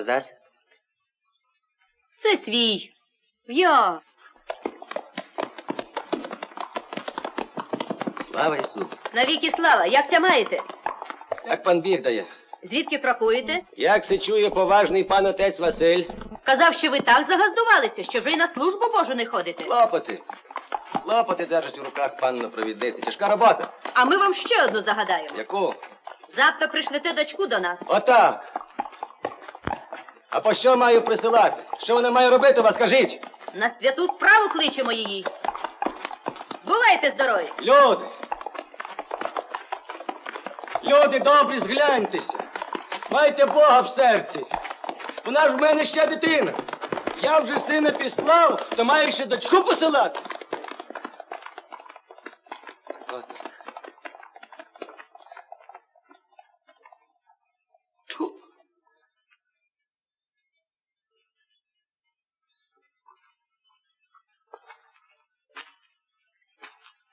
Як здасть? Це свій. Я. Слава Ісу! Навіки слава, якся маєте? Як пан Біг дає? Звідки крокуєте? Як се чує поважний пан отець Василь? Казав, що ви так загаздувалися, що вже й на службу Божу не ходите. Лопоти. Лопоти держать у руках панно провідниці. Тяжка робота. А ми вам ще одну загадаємо. Яку? Завтра пришлете дочку до нас. Отак. А по що маю присилати? Що вона має робити, вас скажіть? На святу справу кличемо її. Бувайте здорові! Люди! Люди добрі, згляньтеся! Майте Бога в серці! Вона ж в мене ще дитина! Я вже сина післав, то маю ще дочку посилати.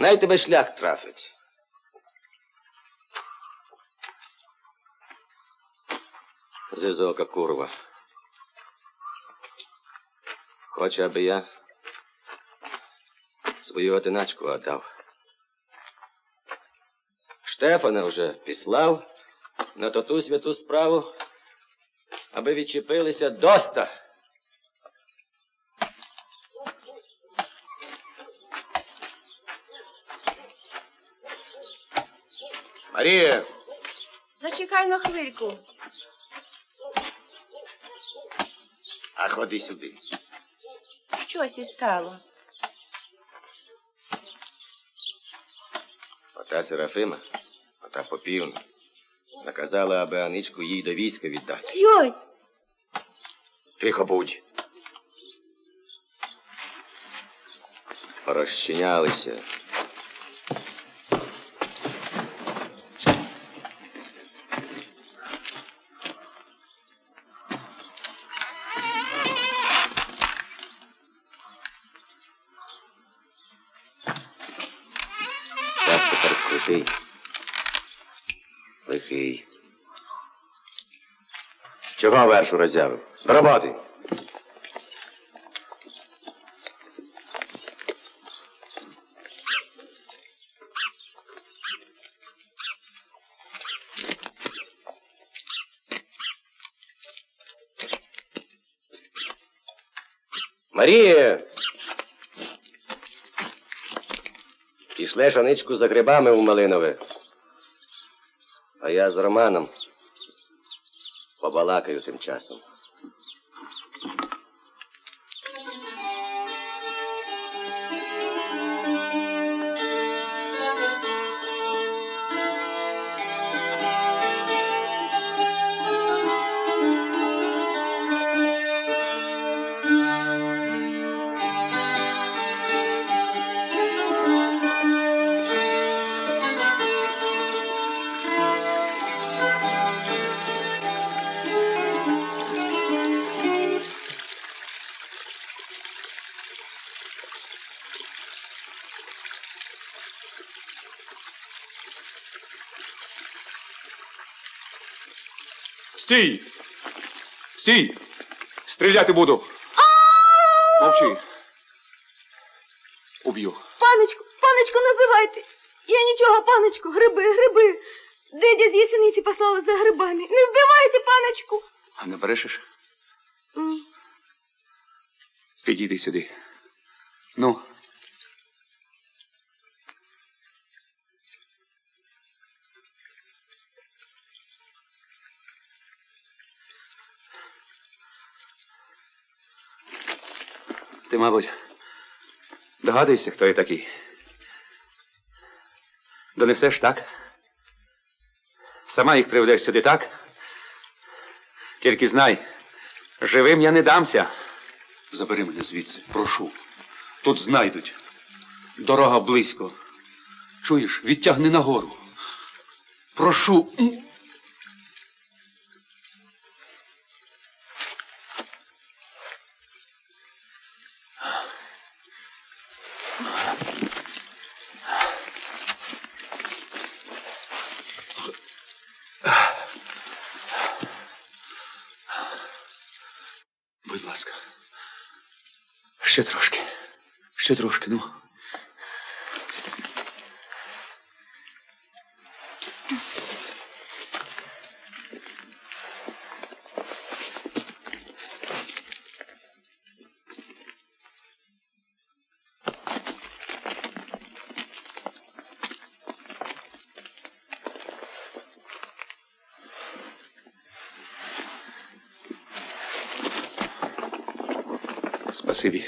Най тебе шлях трафить. Зизока курва. Хоче, аби я свою одиначку отдав. Штефана вже післав на ту святу справу, аби відчепилися доста. Марія! Зачекай на хвильку. А ходи сюди. Щось і стало. Ота Серафима, ота попівна, наказала, аби Аничку їй до війська віддати. Йой! Тихо будь. Розчинялися. Тепер. Лихий. Чого вершу роззявив? До роботи. Марія! Пішли шаничку за грибами у Малинове. А я з Романом побалакаю тим часом. Стій! Стій! Стріляти буду! Мовчи. Уб'ю. Паночку, паночку, не вбивайте! Я нічого, паночку, гриби, гриби. Дидя з ясениці послали за грибами. Не вбивайте, паночку. А не брешеш? М. Підійди сюди. Ну. Ти, мабуть, догадуєшся, хто я такий. Донесеш так? Сама їх приведеш сюди так? Тільки знай, живим я не дамся. Забери мене звідси, прошу. Тут знайдуть. Дорога близько. Чуєш, відтягни нагору. Прошу. Ще трошки. Ще трошки, ну. Спасибі.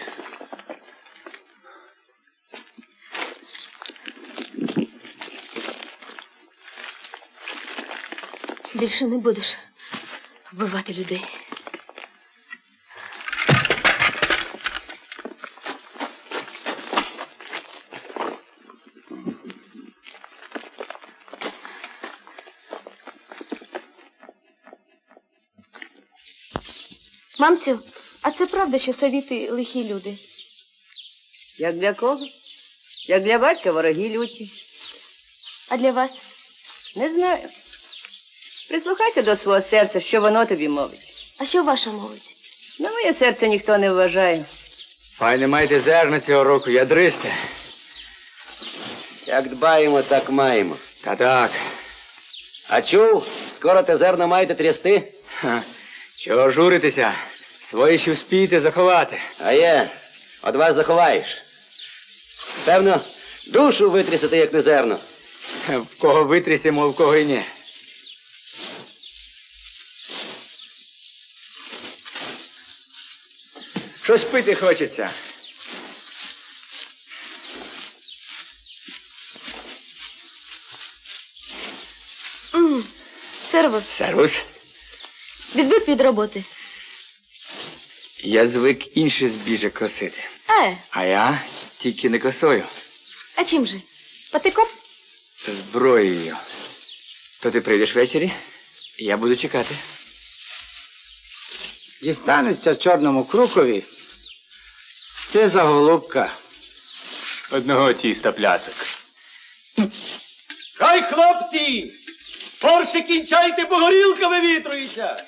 Більше не будеш вбивати людей. Мамцю, а це правда, що совіти лихі люди? Як для кого? Як для батька вороги люті. А для вас? Не знаю. Прислухайся до свого серця, що воно тобі мовить. А що ваша мовить? На моє серце ніхто не вважає. Файне маєте зерна цього року, ядристе. Як дбаємо, так маємо. Та так. А чув, скоро те зерно маєте трясти? Ха. Чого журитеся? Свої ще вспієте заховати. А є, от вас заховаєш. Певно, душу витрясете, як не зерно. В кого витрясемо, в кого й ні. Щось пити хочеться. сервус. Сервус. Відбив від роботи. Я звик інше збіжжя косити. Е, А я тільки не косою, а чим же? Патиком? зброєю. То ти прийдеш ввечері, я буду чекати. Дістанеться чорному крукові. Це за голубка. Одного тіста пляцок. Хай, хлопці! Порше кінчайте, бо горілка вивітрується!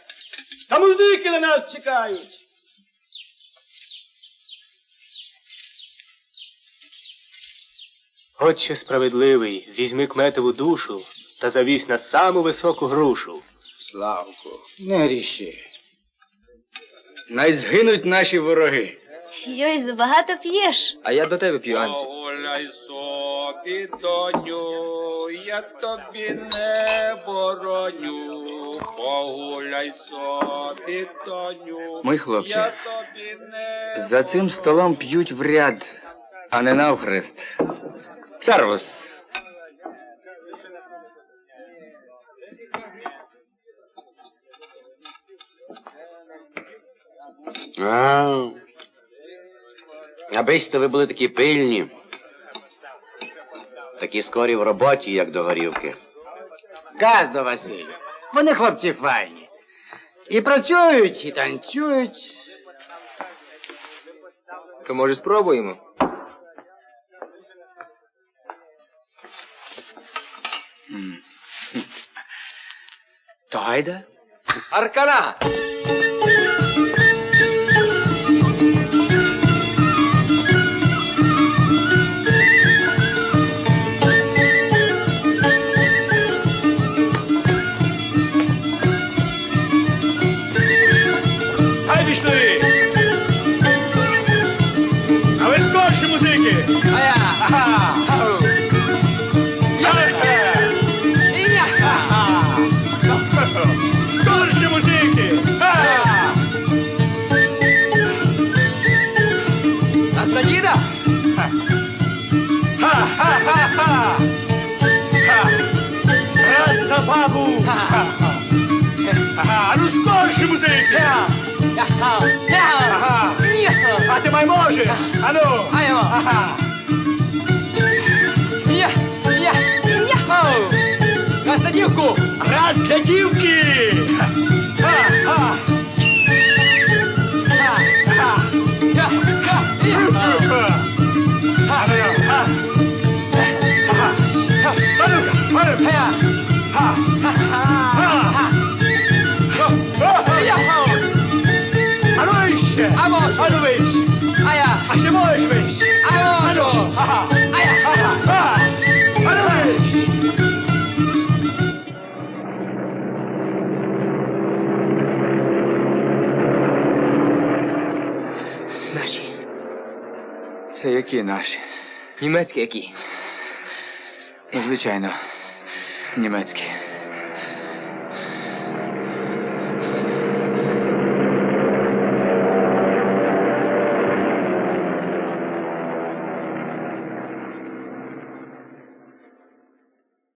Та музики на нас чекають! Отче справедливий, візьми кметову душу та завісь на саму високу грушу. Славку, не гріши. Най згинуть наші вороги. Йой, забагато п'єш. А я до тебе п'ю, Анці. Погуляй собі, доню, я тобі не бороню. Погуляй собі, доню. Тобі не За цим столом п'ють в ряд, а не навхрест. Сервус. А, то ви були такі пильні. Такі скорі в роботі, як до горівки. Газдо Василю. Вони хлопці файні. І працюють, і танцюють. То може спробуємо? То гайда? Скорше, музики! Ага! А ти май можеш! А ну! Ага! Наші. Це які наші? Німецькі які. Ну, звичайно, німецькі.